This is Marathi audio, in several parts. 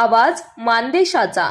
आवाज मानदेशाचा.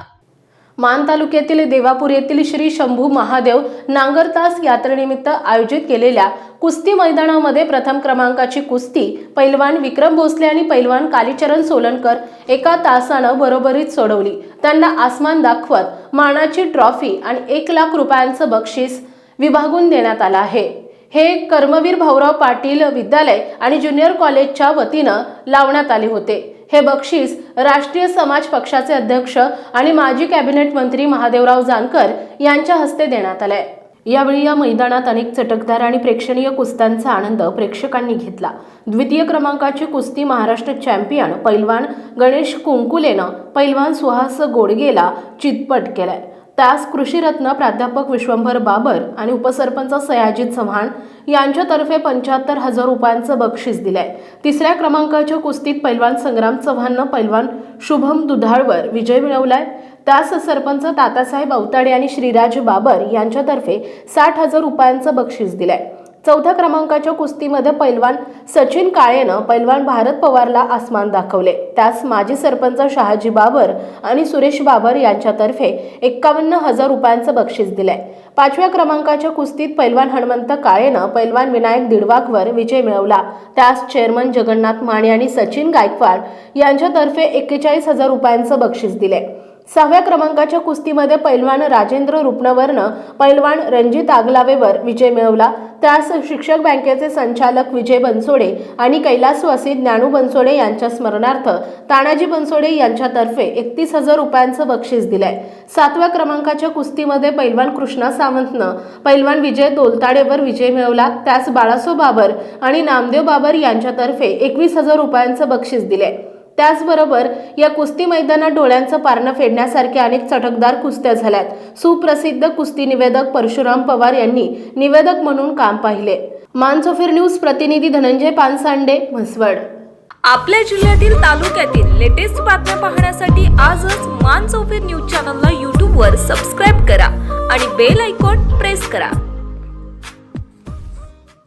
मान तालुक्यातील देवापूर येथील श्री शंभू महादेव नांगरतास यात्रेनिमित्त आयोजित केलेल्या कुस्ती मैदानामध्ये प्रथम क्रमांकाची कुस्ती पैलवान विक्रम भोसले आणि पैलवान कालीचरण सोलनकर एका तासानं बरोबरीत सोडवली. त्यांना आसमान दाखवत मानाची ट्रॉफी आणि एक लाख रुपयांचं बक्षीस विभागून देण्यात आलं आहे. हे कर्मवीर भाऊराव पाटील विद्यालय आणि ज्युनियर कॉलेजच्या वतीनं लावण्यात आले होते. हे बक्षीस राष्ट्रीय समाज पक्षाचे अध्यक्ष आणि माजी कॅबिनेट मंत्री महादेवराव जानकर यांच्या हस्ते देण्यात आलंय. यावेळी या मैदानात अनेक चटकदार आणि प्रेक्षणीय कुस्त्यांचा आनंद प्रेक्षकांनी घेतला. द्वितीय क्रमांकाची कुस्ती महाराष्ट्र चॅम्पियन पैलवान गणेश कुंकुलेनं पैलवान सुहास गोडगेला चितपट केलाय. त्यास कृषीरत्न प्राध्यापक विश्वंभर बाबर आणि उपसरपंच सयाजीत चव्हाण यांच्यातर्फे पंच्याहत्तर हजार रुपयांचं बक्षीस दिलंय. तिसऱ्या क्रमांकाच्या कुस्तीत पैलवान संग्राम चव्हाणनं पैलवान शुभम दुधाळवर विजय मिळवलाय. त्यास सरपंच तातासाहेब अवताडे आणि श्रीराज बाबर यांच्यातर्फे साठ हजार रुपयांचं बक्षीस दिलंय. चौथ्या क्रमांकाच्या कुस्तीमध्ये पैलवान सचिन काळेनं पैलवान भारत पवारला आसमान दाखवले. त्यास माजी सरपंच शहाजी बाबर आणि सुरेश बाबर यांच्यातर्फे एक्कावन्न हजार रुपयांचं बक्षीस दिलंय. पाचव्या क्रमांकाच्या कुस्तीत पैलवान हनुमंत काळेनं पैलवान विनायक दिडवाकवर विजय मिळवला. त्यास चेअरमन जगन्नाथ माने आणि सचिन गायकवाड यांच्यातर्फे एक्केचाळीस हजार रुपयांचं बक्षीस दिले सहाव्या क्रमांकाच्या कुस्तीमध्ये पैलवान राजेंद्र रुपणवरनं पैलवान रणजित आगलावेवर विजय मिळवला. त्यास शिक्षक बँकेचे संचालक विजय बनसोडे आणि कैलासवासी ज्ञानू बनसोडे यांच्या स्मरणार्थ तानाजी बनसोडे यांच्यातर्फे एकतीस हजार रुपयांचं बक्षीस दिलंय. सातव्या क्रमांकाच्या कुस्तीमध्ये पैलवान कृष्णा सावंतनं पैलवान विजय दोलताडेवर विजय मिळवला. त्यास बाळासो बाबर आणि नामदेव बाबर यांच्यातर्फे एकवीस हजार रुपयांचं बक्षीस दिलंय. त्याचबरोबर या कुस्ती मैदानात डोळ्यांचं पारणं फेडण्यासारख्या अनेक चटकदार कुस्त्या झाल्यात. सुप्रसिद्ध कुस्ती निवेदक परशुराम पवार यांनी निवेदक म्हणून काम पाहिले. मानसोफिर न्यूज प्रतिनिधी धनंजय पानसांडे म्हसवड. आपल्या जिल्ह्यातील तालुक्यातील लेटेस्ट बातम्या पाहण्यासाठी आजच मान न्यूज चॅनलला यूट्यूबवर सबस्क्राईब करा आणि बेल आयकॉन प्रेस करा.